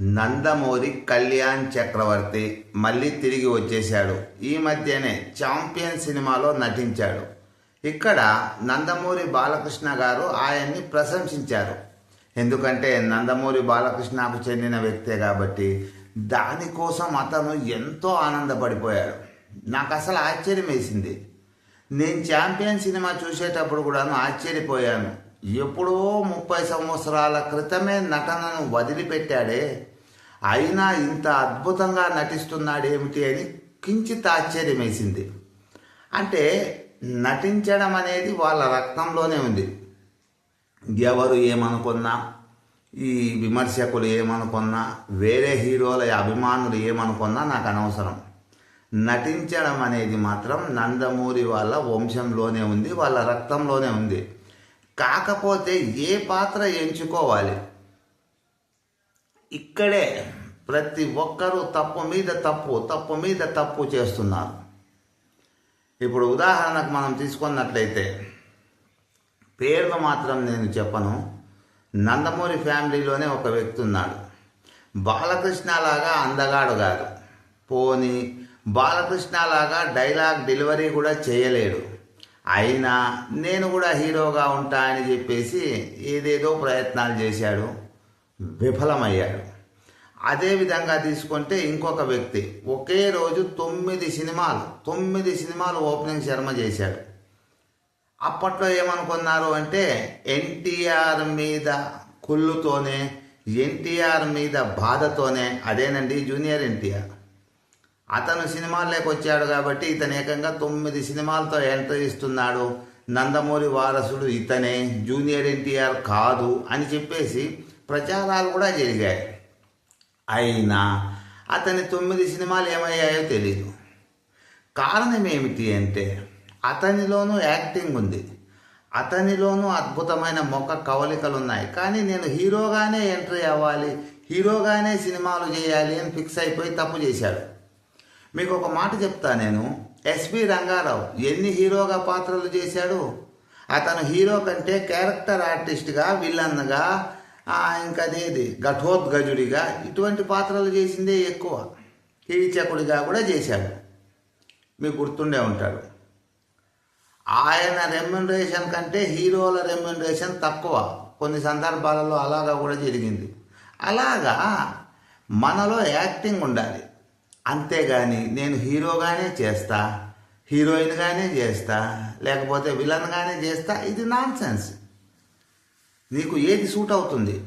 నందమూరి కళ్యాణ్ చక్రవర్తి మళ్ళీ తిరిగి వచ్చేశాడు. ఈ మధ్యనే ఛాంపియన్ సినిమాలో నటించాడు. ఇక్కడ నందమూరి బాలకృష్ణ గారు ఆయన్ని ప్రశంసించారు. ఎందుకంటే నందమూరి బాలకృష్ణకు చెందిన వ్యక్తే కాబట్టి దానికోసం అతను ఎంతో ఆనందపడిపోయాడు. నాకు అసలు ఆశ్చర్యం వేసింది నేను ఛాంపియన్ సినిమా చూసేటప్పుడు కూడాను ఆశ్చర్యపోయాను. ఎప్పుడో ముప్పై సంవత్సరాల క్రితమే నటనను వదిలిపెట్టాడే. అయినా ఇంత అద్భుతంగా నటిస్తున్నాడేమిటి అని కించిత్ ఆశ్చర్యమేసింది. అంటే నటించడం అనేది వాళ్ళ రక్తంలోనే ఉంది. ఎవరు ఏమనుకున్నా ఈ విమర్శకులు ఏమనుకున్నా వేరే హీరోల అభిమానులు ఏమనుకున్నా నాకు అనవసరం. నటించడం అనేది మాత్రం నందమూరి వాళ్ళ వంశంలోనే ఉంది వాళ్ళ రక్తంలోనే ఉంది. కాకపోతే ఏ పాత్ర ఎంచుకోవాలి? ఇక్కడే ప్రతి ఒక్కరూ తప్పు మీద తప్పు తప్పు మీద తప్పు చేస్తున్నారు. ఇప్పుడు ఉదాహరణకు మనం తీసుకున్నట్లయితే పేర్లు మాత్రం నేను చెప్పను. నందమూరి ఫ్యామిలీలోనే ఒక వ్యక్తి ఉన్నాడు. బాలకృష్ణలాగా అందగాడు కాదు. పోని బాలకృష్ణ లాగా డైలాగ్ డెలివరీ కూడా చేయలేడు. అయినా నేను కూడా హీరోగా ఉంటా అని చెప్పేసి ఏదేదో ప్రయత్నాలు చేశాడు. విఫలమయ్యాడు. అదే విధంగా తీసుకుంటే ఇంకొక వ్యక్తి. ఒకే రోజు తొమ్మిది సినిమాలు తొమ్మిది సినిమాలు ఓపెనింగ్ శర్మ చేశాడు. అప్పట్లో ఏమనుకున్నారు అంటే ఎన్టీఆర్ మీద కుళ్ళుతోనే ఎన్టీఆర్ మీద బాధతోనే అదేనండి జూనియర్ ఎన్టీఆర్. అతను సినిమాల్లోకి వచ్చాడు కాబట్టి ఇతను ఏకంగా తొమ్మిది సినిమాలతో ఎంట్రీ ఇస్తున్నాడు. నందమూరి వారసుడు ఇతనే జూనియర్ ఎన్టీఆర్ కాదు అని చెప్పేసి ప్రచారాలు కూడా జరిగాయి. అయినా అతని తొమ్మిది సినిమాలు ఏమయ్యాయో తెలీదు. కారణం ఏమిటి అంటే అతనిలోనూ యాక్టింగ్ ఉంది. అతనిలోనూ అద్భుతమైన మొక్క కవలికలు ఉన్నాయి కానీ నేను హీరోగానే ఎంట్రీ అవ్వాలి హీరోగానే సినిమాలు చేయాలి అని ఫిక్స్ అయిపోయి తప్పు చేశాడు. మీకు ఒక మాట చెప్తా నేను. ఎస్పి రంగారావు ఎన్ని హీరోగా పాత్రలు చేశాడు? అతను హీరో కంటే క్యారెక్టర్ ఆర్టిస్ట్గా విలన్గా ఇంకా అదేది ఘటోద్గజుడిగా ఇటువంటి పాత్రలు చేసిందే ఎక్కువ. కీచకుడిగా కూడా చేశాడు. మీకు గుర్తుండే ఉంటాడు. ఆయన రెమ్యునరేషన్ కంటే హీరోల రెమ్యునరేషన్ తక్కువ. కొన్ని సందర్భాలలో అలాగా కూడా జరిగింది. అలాగా మనలో యాక్టింగ్ ఉండాలి. అంతేగాని నేను హీరోగానే చేస్తా హీరోయిన్గానే చేస్తా లేకపోతే విలన్గానే చేస్తా ఇది నాన్ సెన్స్ నీకు ఏది సూట్ అవుతుంది?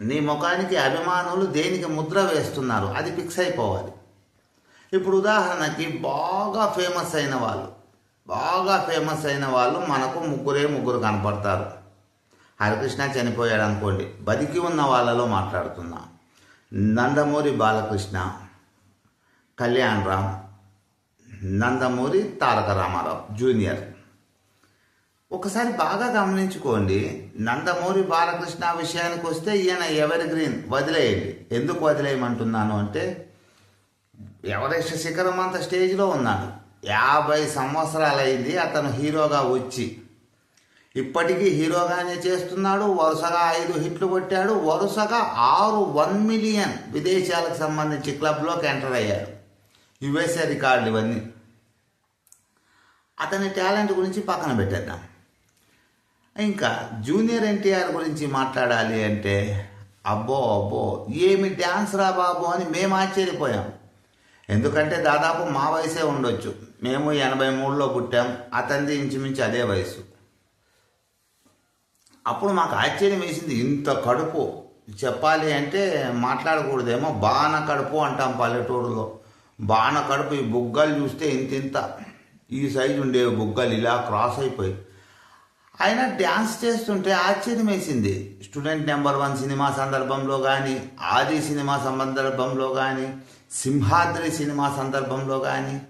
నీ ముఖానికి అభిమానులు దేనికి ముద్ర వేస్తున్నారు? అది ఫిక్స్ అయిపోవాలి. ఇప్పుడు ఉదాహరణకి బాగా ఫేమస్ అయిన వాళ్ళు బాగా ఫేమస్ అయిన వాళ్ళు మనకు ముగ్గురే ముగ్గురు కనపడతారు. హరికృష్ణ చనిపోయాడు అనుకోండి బతికి ఉన్న వాళ్ళలో మాట్లాడుతున్నా. నందమూరి బాలకృష్ణ కళ్యాణ్ రామ్ నందమూరి తారక రామారావు జూనియర్. ఒకసారి బాగా గమనించుకోండి నందమూరి బాలకృష్ణ విషయానికి వస్తే ఈయన ఎవరి గ్రీన్ వదిలేయండి. ఎందుకు వదిలేయమంటున్నాను అంటే ఎవరెస్ట్ శిఖరం అంత స్టేజ్లో ఉన్నాడు. యాభై సంవత్సరాలైంది అతను హీరోగా వచ్చి. ఇప్పటికీ హీరోగానే చేస్తున్నాడు వరుసగా ఐదు హిట్లు కొట్టాడు వరుసగా ఆరు వన్ మిలియన్ విదేశాలకు సంబంధించి క్లబ్లోకి ఎంటర్ అయ్యాడు. యుఎస్ఏ రికార్డులు ఇవన్నీ. అతని టాలెంట్ గురించి పక్కన పెట్టేద్దాం. ఇంకా జూనియర్ ఎన్టీఆర్ గురించి మాట్లాడాలి అంటే అబ్బో అబ్బో ఏమి డ్యాన్స్ రా బాబు అని మేము ఆశ్చర్యపోయాం. ఎందుకంటే దాదాపు మా వయసే ఉండొచ్చు. మేము ఎనభై మూడులో పుట్టాం. అతనిది ఇంచుమించు అదే వయసు. అప్పుడు మాకు ఆశ్చర్యం వేసింది ఇంత కడుపు. చెప్పాలి అంటే మాట్లాడకూడదేమో బాణ కడుపు అంటాం పల్లెటూరులో. బాణ కడుపు ఈ బుగ్గలు చూస్తే ఇంత ఇంత. ఈ సైజు ఉండే బుగ్గలు ఇలా క్రాస్ అయిపోయి. ఆయన డ్యాన్స్ చేస్తుంటే ఆశ్చర్యం వేసింది. స్టూడెంట్ నెంబర్ వన్ సినిమా సందర్భంలో కానీ ఆది సినిమా సందర్భంలో కానీ సింహాద్రి సినిమా సందర్భంలో కానీ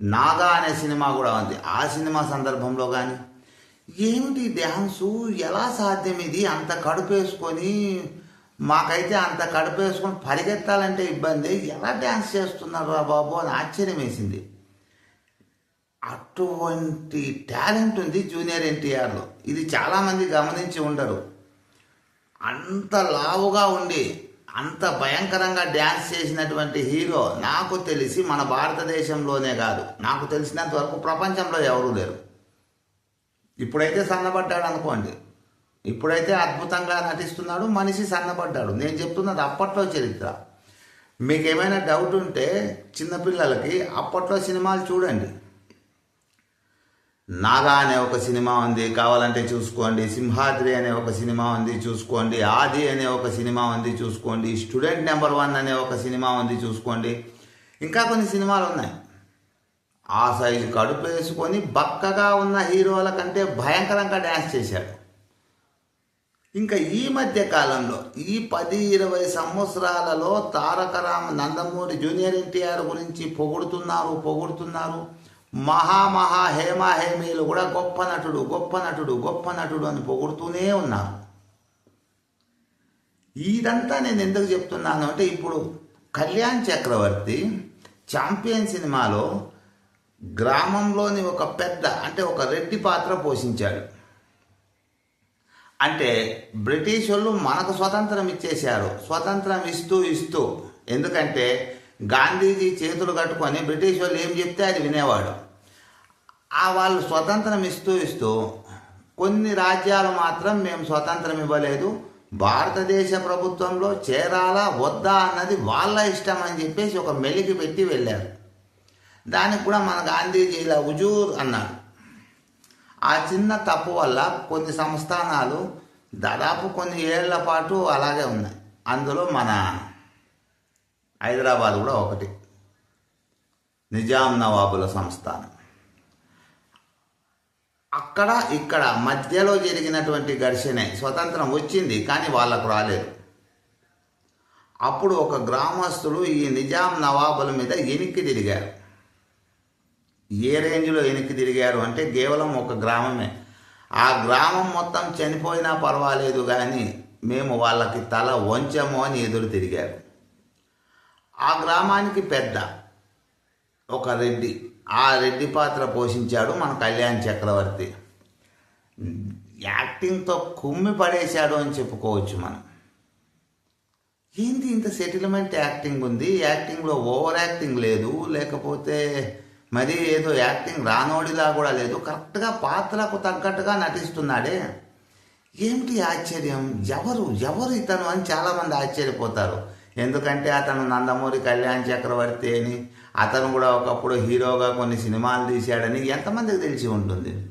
నాగా అనే సినిమా కూడా ఉంది. ఆ సినిమా సందర్భంలో కానీ ఏమిటి డ్యాన్సు? ఎలా సాధ్యం ఇది? అంత కడుపేసుకొని మాకైతే అంత కడుపు వేసుకొని పరిగెత్తాలంటే ఇబ్బంది. ఎలా డ్యాన్స్ చేస్తున్నారు రా బాబు అని ఆశ్చర్యం వేసింది. అటువంటి టాలెంట్ ఉంది జూనియర్ ఎన్టీఆర్లో. ఇది చాలామంది గమనించి ఉండరు. అంత లావుగా ఉండి అంత భయంకరంగా డ్యాన్స్ చేసినటువంటి హీరో నాకు తెలిసి మన భారతదేశంలోనే కాదు. నాకు తెలిసినంత వరకు ప్రపంచంలో ఎవరూ లేరు. ఇప్పుడైతే సన్నబడ్డాడు అనుకోండి. ఇప్పుడైతే అద్భుతంగా నటిస్తున్నాడు మనిషి సన్నబడ్డాడు. నేను చెప్తున్నది అప్పట్లో చరిత్ర. మీకు ఏమైనా డౌట్ ఉంటే చిన్నపిల్లలకి అప్పట్లో సినిమాలు చూడండి. నాగా అనే ఒక సినిమా ఉంది కావాలంటే చూసుకోండి. సింహాద్రి అనే ఒక సినిమా ఉంది చూసుకోండి. ఆది అనే ఒక సినిమా ఉంది చూసుకోండి. స్టూడెంట్ నెంబర్ వన్ అనే ఒక సినిమా ఉంది చూసుకోండి. ఇంకా కొన్ని సినిమాలు ఉన్నాయి. ఆ సైజు కడుపు వేసుకొని బక్కగా ఉన్న హీరోల కంటే భయంకరంగా డ్యాన్స్ చేశాడు. ఇంకా ఈ మధ్య కాలంలో ఈ పది ఇరవై సంవత్సరాలలో తారక రామ నందమూరి జూనియర్ ఎన్టీఆర్ గురించి పొగుడుతున్నారు పొగుడుతున్నారు. మహామహా హేమా హేమీలు కూడా గొప్ప నటుడు గొప్ప నటుడు గొప్ప నటుడు అని పొగుడుతూనే ఉన్నారు. ఇదంతా నేను ఎందుకు చెప్తున్నాను అంటే ఇప్పుడు కళ్యాణ్ చక్రవర్తి ఛాంపియన్ సినిమాలో గ్రామంలోని ఒక పెద్ద అంటే ఒక రెడ్డి పాత్ర పోషించాడు. అంటే బ్రిటిష్ వాళ్ళు మనకు స్వతంత్రం ఇచ్చేశారు. స్వతంత్రం ఇస్తూ ఇస్తూ. ఎందుకంటే గాంధీజీ చేతులు కట్టుకొని బ్రిటిష్ వాళ్ళు ఏం చెప్తే అది వినేవాడు. ఆ వాళ్ళు స్వతంత్రం ఇస్తూ ఇస్తూ కొన్ని రాజ్యాలు మాత్రం మేము స్వతంత్రం ఇవ్వలేదు. భారతదేశ ప్రభుత్వంలో చేరాలా వద్దా అన్నది వాళ్ళ ఇష్టం అని చెప్పేసి ఒక మెలికి పెట్టి వెళ్ళారు. దానికి కూడా మన గాంధీజీ ఇలా ఉజూర్ అన్నాడు ఆ చిన్న తప్పు వల్ల కొన్ని సంస్థానాలు దాదాపు కొన్ని ఏళ్ళ పాటు అలాగే ఉన్నాయి. అందులో మన హైదరాబాద్ కూడా ఒకటి. నిజాం నవాబుల సంస్థానం. అక్కడ ఇక్కడ మధ్యలో జరిగినటువంటి ఘర్షణే స్వతంత్రం వచ్చింది కానీ వాళ్ళకు రాలేదు. అప్పుడు ఒక గ్రామస్తులు ఈ నిజాం నవాబుల మీద ఎనిక్కి తిరిగారు. ఏ రేంజ్లో వెనక్కి తిరిగారు అంటే కేవలం ఒక గ్రామమే. ఆ గ్రామం మొత్తం చనిపోయినా పర్వాలేదు కానీ మేము వాళ్ళకి తల వంచము అని ఎదురు తిరిగారు. ఆ గ్రామానికి పెద్ద ఒక రెడ్డి ఆ రెడ్డి పాత్ర పోషించాడు మన కళ్యాణ్ చక్రవర్తి. యాక్టింగ్తో కుమ్మి పడేశాడు అని చెప్పుకోవచ్చు మనం. ఏంటి ఇంత సెటిల్మెంట్ యాక్టింగ్ ఉంది? యాక్టింగ్లో ఓవర్ యాక్టింగ్ లేదు లేకపోతే మరి ఏదో యాక్టింగ్ రానోడిలా కూడా లేదు. కరెక్ట్గా పాత్రకు తగ్గట్టుగా నటిస్తున్నాడే. ఏమిటి ఆశ్చర్యం? ఎవరు? ఎవరు ఇతను అని చాలామంది ఆశ్చర్యపోతారు. ఎందుకంటే అతను నందమూరి కళ్యాణ్ చక్రవర్తి అని అతను కూడా ఒకప్పుడు హీరోగా కొన్ని సినిమాలు తీశాడని ఎంతమందికి తెలిసి ఉంటుంది.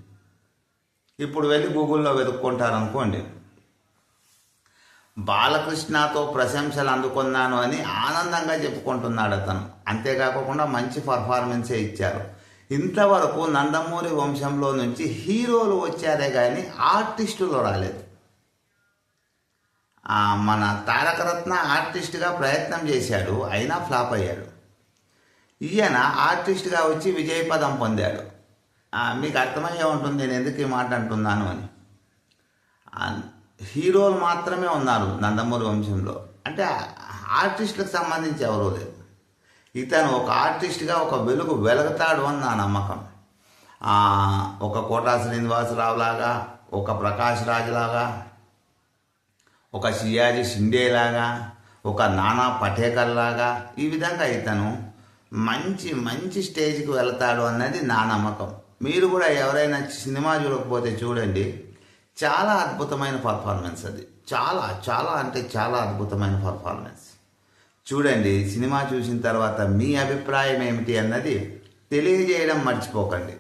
ఇప్పుడు వెళ్ళి గూగుల్లో వెతుక్కుంటారు అనుకోండి బాలకృష్ణతో ప్రశంసలు అందుకున్నాను అని ఆనందంగా చెప్పుకుంటున్నాడు అతను. అంతేకాకుండా మంచి పర్ఫార్మెన్సే ఇచ్చారు. ఇంతవరకు నందమూరి వంశంలో నుంచి హీరోలు వచ్చారే కానీ ఆర్టిస్టులు రాలేదు. మన తారకరత్న ఆర్టిస్ట్గా ప్రయత్నం చేశాడు అయినా ఫ్లాప్ అయ్యాడు. ఈయన ఆర్టిస్ట్గా వచ్చి విజయ పదం పొందాడు మీకు అర్థమయ్యే ఉంటుంది నేను ఎందుకు ఈ మాట అంటున్నాను అని హీరోలు మాత్రమే ఉన్నారు నందమూరి వంశంలో. అంటే ఆర్టిస్టులకు సంబంధించి ఎవరూ లేరు. ఇతను ఒక ఆర్టిస్ట్గా ఒక వెలుగు వెలుగుతాడు అని నా నమ్మకం. ఒక కోటా శ్రీనివాసరావు లాగా ఒక ప్రకాష్ రాజ్ లాగా ఒక సియాజీ షిండే లాగా ఒక నానా పటేకర్ లాగా ఈ విధంగా ఇతను మంచి మంచి స్టేజ్కి వెళ్తాడు అన్నది నా నమ్మకం. మీరు కూడా ఎవరైనా సినిమా చూడకపోతే చూడండి. చాలా అద్భుతమైన పర్ఫార్మెన్స్ అది. చాలా చాలా అంటే చాలా అద్భుతమైన పర్ఫార్మెన్స్ చూడండి సినిమా చూసిన తర్వాత మీ అభిప్రాయం ఏమిటి అన్నది తెలియజేయడం మర్చిపోకండి.